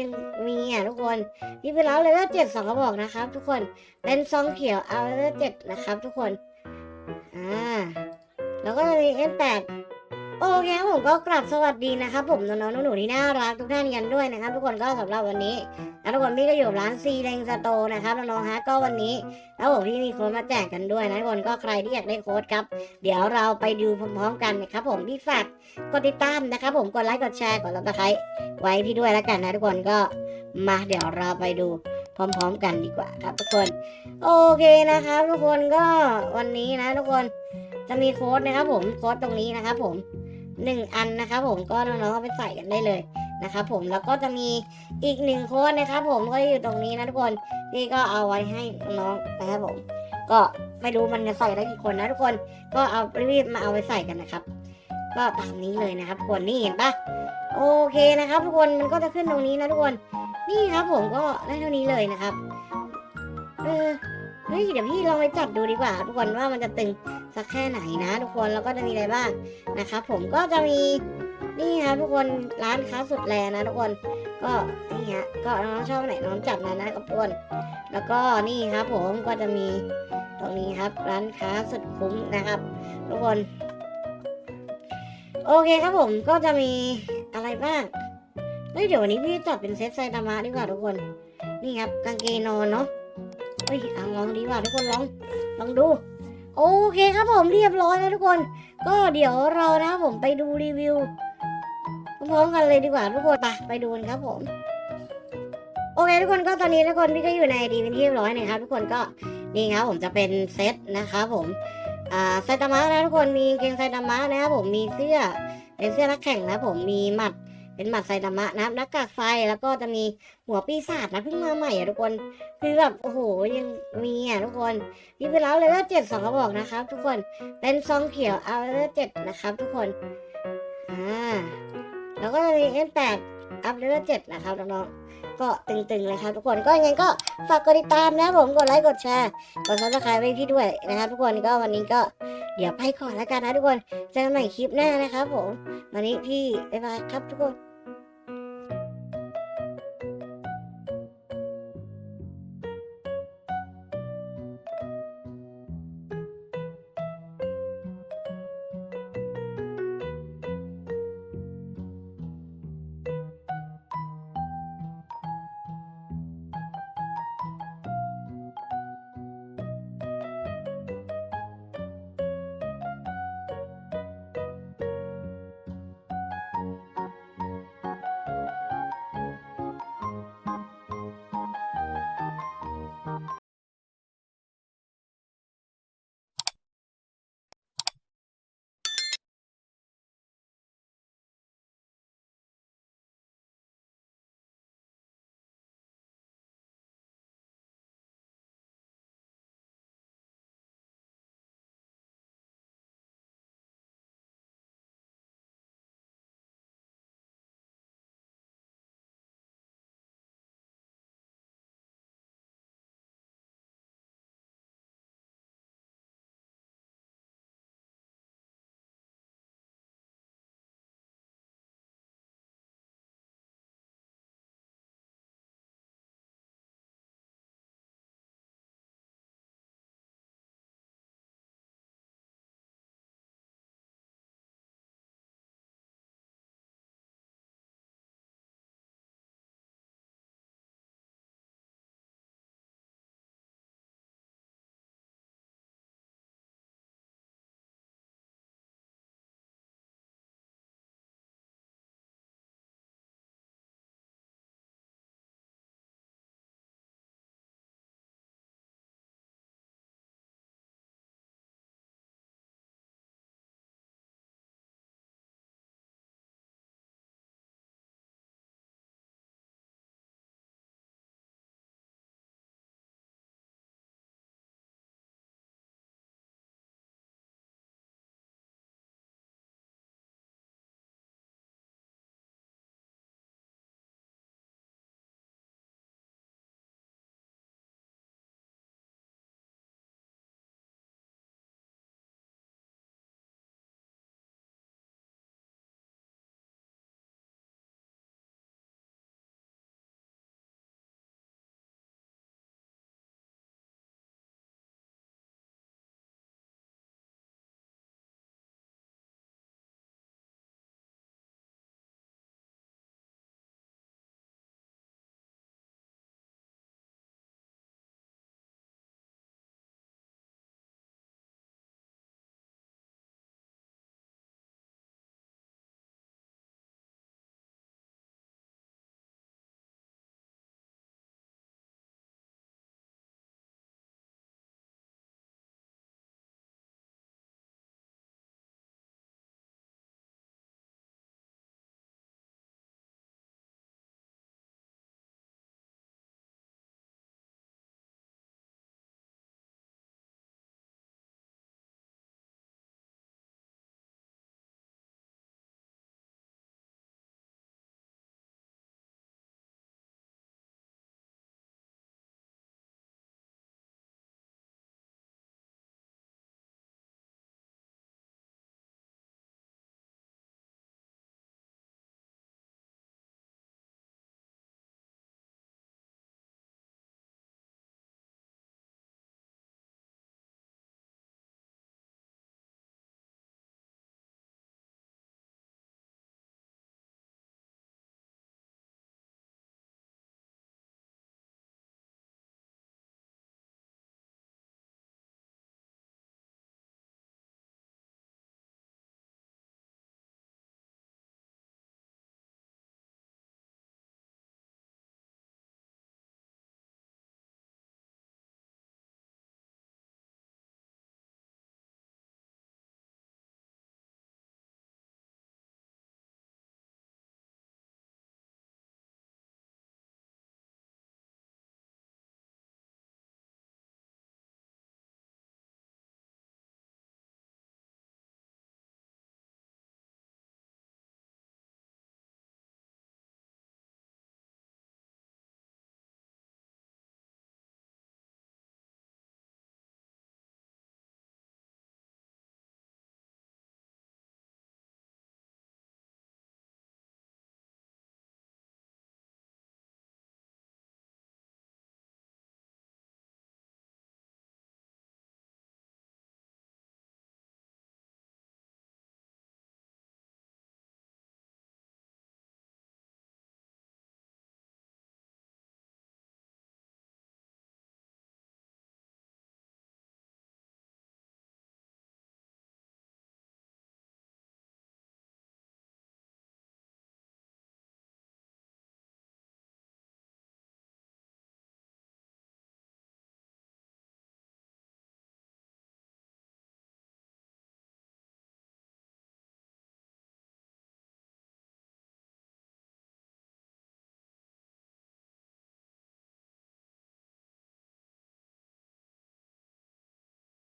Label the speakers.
Speaker 1: ยังมีอะทุกคนนี่เป็นแล้วเลเวลเจ็ดสองกระบอกนะครับ ทุกคนเป็นซองเขียวเอาเลเวลเจ็ดนะครับ ทุกคนอ่าแล้วก็จะมี F8 โอเคผมก็กลับสวัสดีนะครับผมน้องๆหนูๆที่น่ารักทุกท่านกันด้วยนะครับ ทุกคนก็สำหรับวันนี้แล้วทุกคนพี่ก็อยู่ร้านซีเลงสโตนะครับน้องๆฮะก็วันนี้แล้วผมพี่มีโค้ดมาแจกกันด้วยนะทุกคนก็ใครที่อยากได้โค้ดครับ เดี๋ยวเราไปดูพร้อมๆกันนะครับผมพี่ฝากกดติดตามนะครับผมกดไลค์กดแชร์กดรับตะไคร้ไว้พี่ด้วยแล้วกันนะทุกคนก็มาเดี๋ยวเราไปดูพร้อม ๆ กันดีกว่าครับ ทุกคน โอเคนะครับ ทุกคนก็วันนี้นะ ทุกคนจะมีโค้ดนะครับผมโค้ดตรงนี้นะครับผม หนึ่งอันนะครับผมก็น้องๆเอาไปใส่กันได้เลยนะครับผมแล้วก็จะมีอีกหนึ่งโค้ดนะครับผมก็อยู่ตรงนี้นะทุกคนพี่ก็เอาไว้ให้น้องนะครับผม ก็ไม่รู้มันจะใส่ได้กี่คนนะทุกคนก็เอารีบมาเอาไปใส่กันนะครับ ก็ตามนี้เลยนะครับทุกคนนี่เห็นปะโอเคนะครับ ทุกคนมันก็จะขึ้นตรงนี้นะทุกคน นี่ครับผมก็ได้เท่านี้เลยนะครับเออ เฮ้ยเดี๋ยวพี่ลองไปจับดูดีกว่า ทุกคนว่ามันจะตึงสักแค่ไหนนะ ทุกคนแล้วก็จะมีอะไรบ้างนะครับผมก็จะมีนี่ครับทุกคนร้านค้าสุดแลนะทุกคนก็นี่ฮะก็น้องชอบไหนน้องจับนั้นนะครับทุกคนแล้วก็นี่ครับผมก็จะมีตรงนี้ครับร้านค้าสุดคุ้มนะครับ ทุกคน โอเคครับผมก็จะมีอะไรบ้างเฮ้ยเดี๋ยววันนี้พี่จัดเป็นเซตไซตามะดีกว่าทุกคน นี่ครับกางเกงนอนเนาะ เฮ้ยเอาลองดีกว่าทุกคนลองลองดู โอเคครับผมเรียบร้อยนะทุกคน ก็เดี๋ยวเรานะผมไปดูรีวิวพร้อมกันเลยดีกว่าทุกคนไปไปดูกันครับผมโอเคทุกคนก็ตอนนี้ทุกคนพี่ก็อยู่ในดีเป็นที่เรียบร้อยนะครับทุกคนก็นี่ครับผมจะเป็นเซตนะครับผมอ่าไซตามะนะทุกคนมีเกงไซตามะนะครับผมมีเสื้อเป็นเสื้อนักแข่งนะผมมีหมัด เป็นหมัดไซตามะนะครับหน้ากากไฟแล้วก็จะมีหัวปีศาจนะเพิ่งมาใหม่อะทุกคนคือแบบโอ้โหยังมีอะทุกคนมีไปแล้วเลยว่าเจ็ดสองกระบอกนะครับ ทุกคนเป็นซองเขียวเอาเลเจ็ดนะครับ ทุกคนอ่าแล้วก็จะมีเอ็นแปดอัพเลเวลเจ็ดนะครับน้องๆก็ตึงๆเลยครับทุกคนก็ยังไงก็ฝากกดติดตามนะผมกดไลค์กดแชร์กดซับสไครต์ไว้พี่ด้วยนะครับทุกคนก็วันนี้ก็เดี๋ยวไปก่อนแล้วกันนะทุกคนเจอกันใหม่คลิปหน้านะครับผมวันนี้พี่บ๊ายบายครับทุกคน